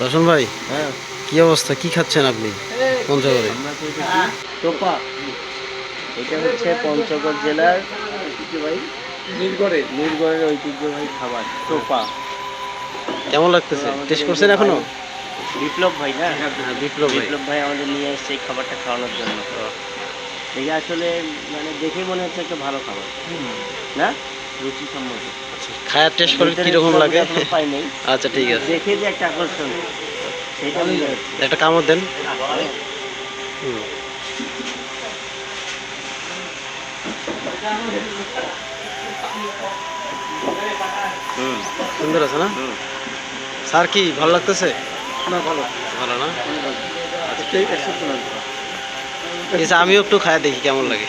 রোশন ভাই হ্যাঁ। কি অবস্থা? কি খাচ্ছেন আপনি? পঞ্চগড়ে। আমরা টোপা। এটা হচ্ছে পঞ্চগড় জেলার ভাই নীলগড়ে নীলগড়ের ঐতিহ্যবাহী খাবার টোপা। কেমন লাগতেছে? টেস্ট করছেন এখনও? বিপ্লব ভাই না হ্যাঁ বিপ্লব বিপ্লব ভাই আমাদের নিয়ে এসছে এই খাবারটা খাওয়ানোর জন্য। দেখে আসলে মানে দেখেই মনে হচ্ছে একটা ভালো খাবার। না? টেস্ট করে কীরকম লাগে? এখনও পাই নাই। আচ্ছা ঠিক আছে। দেখে যে একটা আকর্ষণ কামড় দেন। হুম। সুন্দর আছে না? স্যার কি ভালো লাগতেছে? না ভালো। ভালো না? আচ্ছা, ঠিক আছে আমিও একটু খায় দেখি কেমন লাগে।